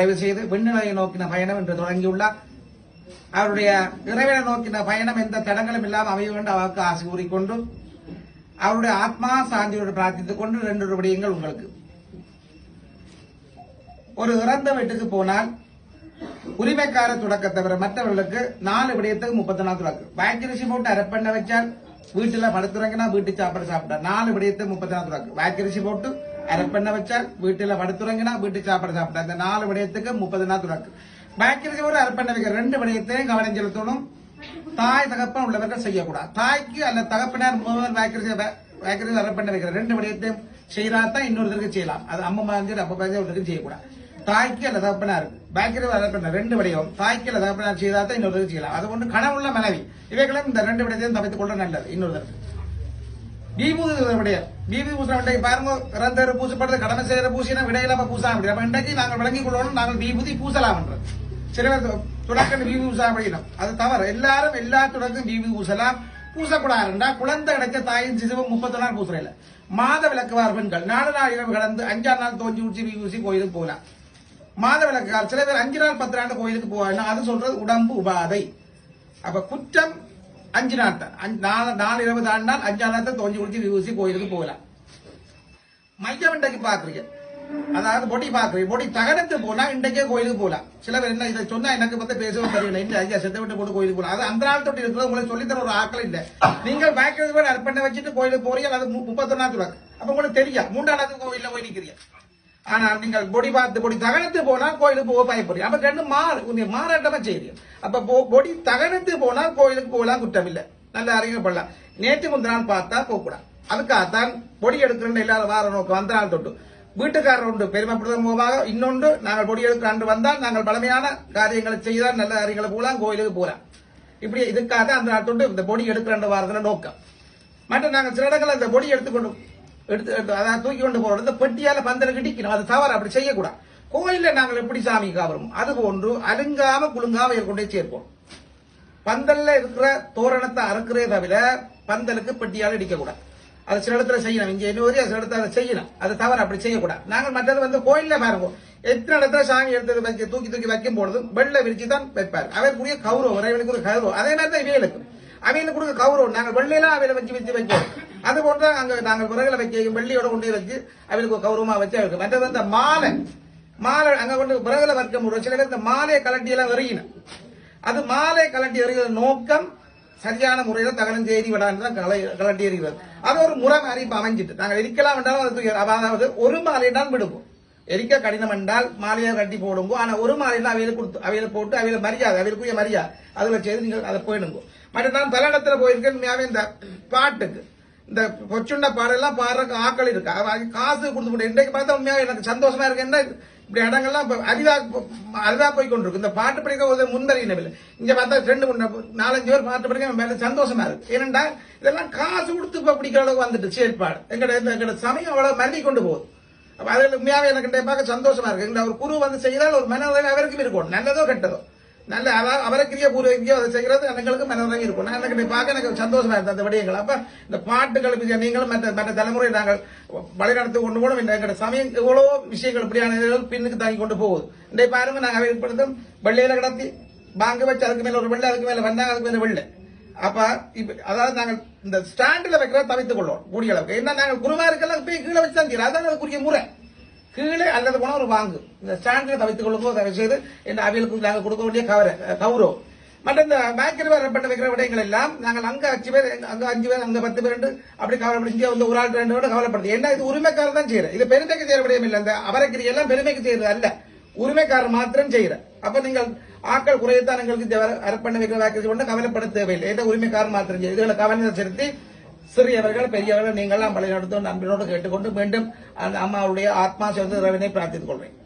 தயவு செய்து விண்ணிலையை நோக்கின பயணம் என்று தொடங்கியுள்ளார் அவருடைய இறைவனை நோக்கின பயணம் எந்த தடங்களும் இல்லாமல் அமைய வேண்டும் அவருக்கு ஆசை கூறிக்கொண்டு அவருடைய ஆத்மா சாந்தியோடு பிரார்த்தித்துக் கொண்டு ரெண்டு விடயங்கள் உங்களுக்கு. ஒரு இறந்த வீட்டுக்கு போனால் உரிமைக்கார தொடக்க தவிர மற்றவர்களுக்கு நாலு விடயத்துக்கு முப்பத்தி நாலு தொடக்கு வாக்கிரிசி போட்டு அரைப்பண்ண வச்சால் வீட்டுல படுத்துறங்கன்னா வீட்டு சாப்பாடு சாப்பிட்டா நாலு விடயத்துக்கு முப்பத்தி நாலு தொடக்கு வாக்கிரிசி போட்டு அரப்பண்ண வச்சால் வீட்டுல படுத்துறங்கினா வீட்டு சாப்பாடு சாப்பிட்டா இந்த நாலு விடயத்துக்கு முப்பது நாள் தொடக்கு வாக்கிரிசி போட்டு அரப்பண்ண வைக்க ரெண்டு விடயத்தையும் கவனம் செலுத்தணும் தாய் தகப்பன் உள்ளவர்கள் செய்யக்கூடாது. தாய்க்கு அல்ல தகப்பனார் முதல் வாக்கிரிசி வாக்கிரிசி அரப்பண்ண வைக்கிற ரெண்டு விடயத்தையும் செய்யறாதான் இன்னொருத்தருக்கு செய்யலாம். அது அம்மா மாதிரி அப்பா மாதிரி ஒருத்தருக்கு செய்யக்கூடாது. தாய்க்கு அல்ல தகப்பனார் பேக்கரி வளர்ப்பின ரெண்டு விடயம். தாய்க்கு அல்ல தகப்பனார் செய்தால் தான் இன்னொருத்தருக்கு செய்யலாம். அது ஒன்று கனவுள்ள மனைவி. இவைகளும் இந்த ரெண்டு விடயத்தையும் தவித்துக் கொள்ள நல்லது. இன்னொரு விபூதி விடயம் விபூதி பூசண இன்றைக்கு பாருங்க இறந்தவர் பூசப்படுறது கடமை செய்யற பூசினா விடையிலாம பூசலாம் அப்படி அப்ப இன்றைக்கு நாங்கள் விளங்கிக் கொள்ளணும் நாங்கள் விபூதி பூசலாம் சில பேர் துடக்கன் விபூதி பூசா அப்படின்னா அது தவறு. எல்லாரும் எல்லா துடக்கும் விபூதி பூசலாம். பூசக்கூடாதுண்டா குழந்தை கிடைச்ச தாயின் சிசுவும் முப்பத்தி நாள் பூசுறையில. மாத விளக்குவார் பெண்கள். நாலு நாள் இரவு கடந்து அஞ்சாம் நாள் தோஞ்சி ஊச்சி விபூசி கோயிலுக்கு போகலாம். மாத விளக்கு சில பேர் அஞ்சு நாள் பத்து நாள் கோயிலுக்கு போவாங்க அது சொல்றது உடம்பு உபாதை. அப்ப குற்றம் அஞ்சு நாள் தான் அஞ்சு- நாலு நாலு இருபது ஆண்டு அஞ்சாம் நாள் தான் தோஞ்சி குடிச்சு விபூசி கோயிலுக்கு போகலாம் மையம் இன்றைக்கு பாக்குறீங்க அதாவது பொடி பாக்குறீங்க பொடி தகனத்து போனா இன்றைக்கே கோயிலுக்கு போகலாம் சில பேர் என்ன இதை சொன்னா எனக்கு வந்து பேசவும் தெரியல இல்லை ஐயா செத்த விட்டு போட்டு கோயிலுக்கு போகலாம் அது அந்த நாள் தொட்டி இருக்கிறது உங்களுக்கு சொல்லித்தர ஒரு ஆக்கள் இல்ல நீங்கள் பேக்கிறது கூட அர்ப்பணை வச்சுட்டு கோயிலுக்கு போறீங்க அது முப்பத்தொன்னாவது சொல்லுவாங்க அப்ப உங்களுக்கு தெரியும் மூன்றாவது கோயில்ல போய் நிக்கிறீங்க ஆனால் நீங்கள் பொடி பார்த்து பொடி தகனத்து போனால் கோயிலுக்கு போக பயப்படுறீங்க. அப்ப ரெண்டு மாறு மாறாட்டமா செய்யும் அப்ப பொடி தகனத்து போனால் கோயிலுக்கு போகலாம் குற்றம் இல்லை நல்ல அறிஞப்படலாம் நேற்று முந்தினான் பார்த்தா போக கூடாது அதுக்காகத்தான் பொடி எடுக்கிறேன் எல்லாரும் வார நோக்கம் வந்த நாள் தொட்டு. வீட்டுக்காரர் உண்டு பெருமைப்படுத்தும் மூலமாக இன்னொன்று நாங்கள் பொடி எடுக்கிறாண்டு வந்தால் நாங்கள் பழமையான காரியங்களை செய்தால் நல்ல காரியங்களை போகலாம் கோயிலுக்கு போகலாம். இப்படி இதுக்காக அந்த நாள் தொட்டு இந்த பொடி எடுக்கிறாண்டு வாரதுல நோக்கம். மற்ற நாங்கள் சில இடங்களில் அந்த பொடி எடுத்துக்கொண்டு எடுத்து எடுத்து அதாவது தூக்கி கொண்டு போறது. இந்த பெட்டியால பந்தல கிட்டிக்கணும் அது தவறு அப்படி செய்யக்கூடாது. கோயிலில் நாங்கள் எப்படி சாமி காவரும்? அது போன்று அலுங்காம குலுங்காம கொண்டே சேர்ப்போம். பந்தல்ல இருக்கிற தோரணத்தை அறுக்கிறே தவிர பந்தலுக்கு பெட்டியால் இடிக்கக்கூடாது. அது சில இடத்துல செய்யணும். இங்க இன்னொரு சில இடத்துல அதை செய்யணும். அது தவறு அப்படி செய்யக்கூடாது. நாங்கள் மற்றது வந்து கோயில்ல பாருங்க. எத்தனை இடத்துல சாமி எடுத்து வைக்க தூக்கி தூக்கி வைக்கும் பொழுதும் வெள்ளை விரிச்சு தான் வைப்பார். அவருக்குரிய கௌரவம் இறைவனுக்கு ஒரு கௌரவம். அதே மாதிரி தான் இவைகளுக்கு அவையில கொடுக்க கௌரவம் நாங்கள் வெள்ளையெல்லாம் அவையில வச்சு வச்சு வைக்கிறோம் அது போன்ற அங்க நாங்கள் விறகுல வைக்க வெள்ளியோட கொண்டு வச்சு அவளுக்கு கௌரவமா வச்சு அவருக்கு மற்றது வந்து மாலை. மாலை அங்க கொண்டு விறகுல வைக்க முடியும் சில பேர் இந்த மாலையை கலட்டி எல்லாம் எறியணும். அது மாலை கலட்டி எறிகிற நோக்கம் சரியான முறையில தகனம் செய்தி விடான்னு கலட்டி எறிகிறது. அது ஒரு முறை மாதிரி இப்ப அமைஞ்சிட்டு. நாங்கள் எரிக்கலாம் என்றாலும் அதாவது ஒரு மாலையை தான் விடுவோம். எரிக்க கடினம் என்றால் மாலையை கட்டி போடுங்க. ஆனா ஒரு மாலையில அவையில கொடுத்து அவையில போட்டு அவையில மரியாதை அவைகளுக்குரிய மரியாதை. அதுல செய்து நீங்கள் அதை போயிடுங்க. மற்ற நான் பல இடத்துல போயிருக்கேன் உண்மையாவே இந்த பாட்டுக்கு. இந்த கொச்சுண்ட பாடெல்லாம் பாடுறதுக்கு ஆக்கள் இருக்கு? காசு கொடுத்து முடியும் இன்றைக்கு பார்த்தா உண்மையாக எனக்கு சந்தோஷமா இருக்கு. என்ன இப்படி இடங்கள்லாம் இப்போ அரிதா அரிதா போய் கொண்டிருக்கு இந்த பாட்டு படிக்க ஒரு முன்வரியினவில்லை இங்க பார்த்தா ரெண்டு மூணு நாலஞ்சு பேர் பாட்டு படிக்க மேல சந்தோஷமா இருக்கு. ஏனென்றா இதெல்லாம் காசு கொடுத்து இப்ப பிடிக்கிற அளவுக்கு வந்துட்டு செயல்பாடு எங்கட இந்த எங்கட சமயம் அவ்வளவு மல்லி கொண்டு போகுது. அதில் உண்மையாவே எனக்கு பார்க்க சந்தோஷமா இருக்கு. எங்களை ஒரு குரு வந்து செய்தால் ஒரு மனநிலை அவருக்கும் இருக்கும் நல்லதோ கெட்டதோ. நல்ல அவ- அவருக்குரிய பூர்வீகோ அதை செய்கிறது எங்களுக்கு மனநிலை இருக்கும். நான் எனக்கு பார்க்க எனக்கு சந்தோஷமா இருந்தது அந்த விடயங்கள். அப்ப இந்த பாட்டுகள் நீங்களும் மற்ற மற்ற தலைமுறை நாங்கள் வழிநடத்தி கொண்டு போனோம். இந்த எங்களோட சமயம் எவ்வளோ விஷயங்கள் இப்படியான பின்னுக்கு தாங்கி கொண்டு போகுது. இன்றைய பாருங்க நாங்கள் ஏற்படுத்தும் வெள்ளையில கடத்தி பாங்க வச்சு அதுக்கு மேல ஒரு வெள்ளை அதுக்கு மேல வந்தாங்க அதுக்கு மேல வெள்ளை. அப்ப இப்ப அதாவது நாங்கள் இந்த ஸ்டாண்டில் வைக்கிற தவித்துக் கொள்வோம். கூடிய அளவுக்கு என்ன நாங்கள் குருமாருக்கெல்லாம் போய் கீழே வச்சு தான் அதான் அதுக்குரிய முறை. கீழே அல்லது போனா ஒரு வாங்கு. இந்த ஸ்டாண்டில் தவித்துக் கொள்ளும்போது தயவு செய்து இந்த அவியலுக்கு நாங்கள் கொடுக்க வேண்டிய கவர கௌரவம் மற்ற இந்த பேக்கரி வரப்பட்ட வைக்கிற விடயங்கள் எல்லாம் நாங்கள் அங்க அஞ்சு பேர் அங்க அஞ்சு பேர் அங்க பத்து பேர் அப்படி கவலைப்படும் இங்கே வந்து ஒரு ஆள் ரெண்டு பேரும் கவலைப்படுது. என்ன இது உரிமைக்காரர் தான் செய்யற. இது பெருமைக்கு செய்யற விடயம் இல்லை. இந்த அவரைக்கிரி எல்லாம் பெருமைக்கு செய்யறது அல்ல. உரிமைக்காரர் மாத்திரம் செய்யற. அப்ப நீங்கள் ஆக்கள் குறையத்தான் எங்களுக்கு அரப்பண்ண வைக்கிற வேக்கரி கொண்டு கவலைப்பட தேவையில்லை. ஏதோ உரிமைக்காரர் மாத்திரம் செய்யும் இதுகளை கவனம் செலுத்தி சிறியவர்கள் பெரியவர்கள் நீங்கள்லாம் பழைய நடத்தும் நண்பரோடு கேட்டுக்கொண்டு மீண்டும் அந்த அம்மாவுடைய ஆத்மா சேர்ந்து இறைவனை பிரார்த்தித்துக் கொள்வேன்.